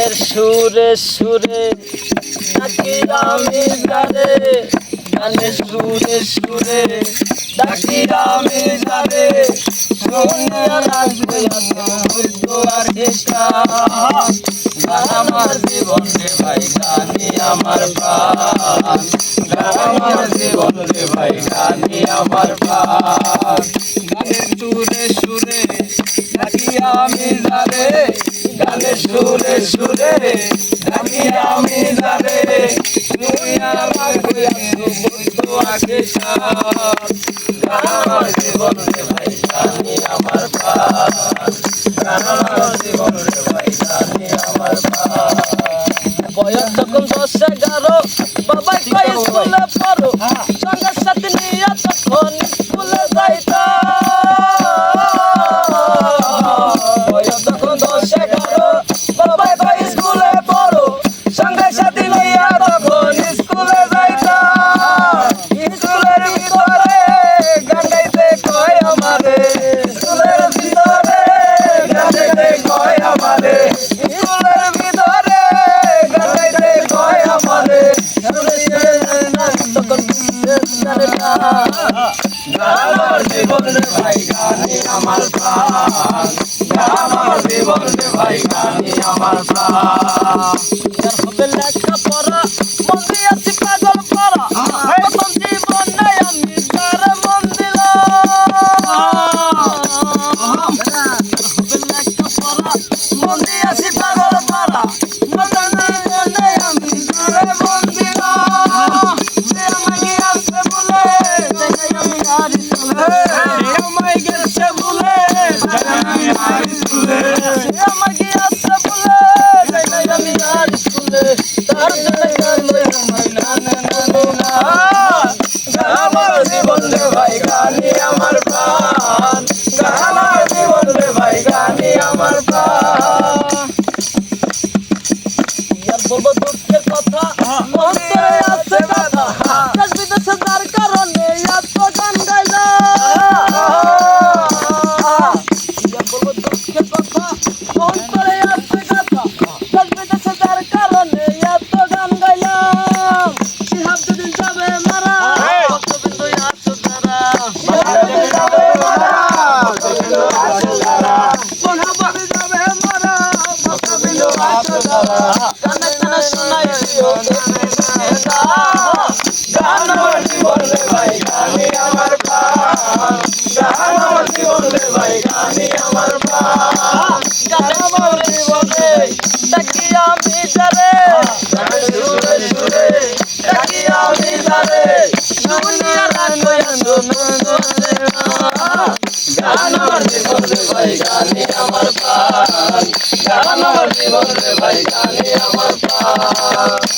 গানের সুরে সুরে ডাকি আমি যারে গানের সুরে সুরে ডাকি আমি যারে আমার জীবন রে ভাই গানি আমার প্রাণ। আমার জীবন রে ভাই গানি আমার গানের সুরে সুরে ডাকি আমি যারে গানের সুরে সুরে আমি যারে দুনিয়া লাগবে তো আগে গান আমার ভাই গানি আমার জীবন রে ভাই গানি আমার বয়স তখন দশ এগারো বাবা স্কুলে ভাই গানি আমার প্রাণ আমার জীবন ভাই গানি আমার প্রাণ ভাই গানি আমার প্রাণ। আমার জীবন রে ভাই গানি আমার প্রাণ। বলব দুঃখের কথা 悲しくないですよ গান আমার জীবন রে ভাই গানে আমার প্রাণ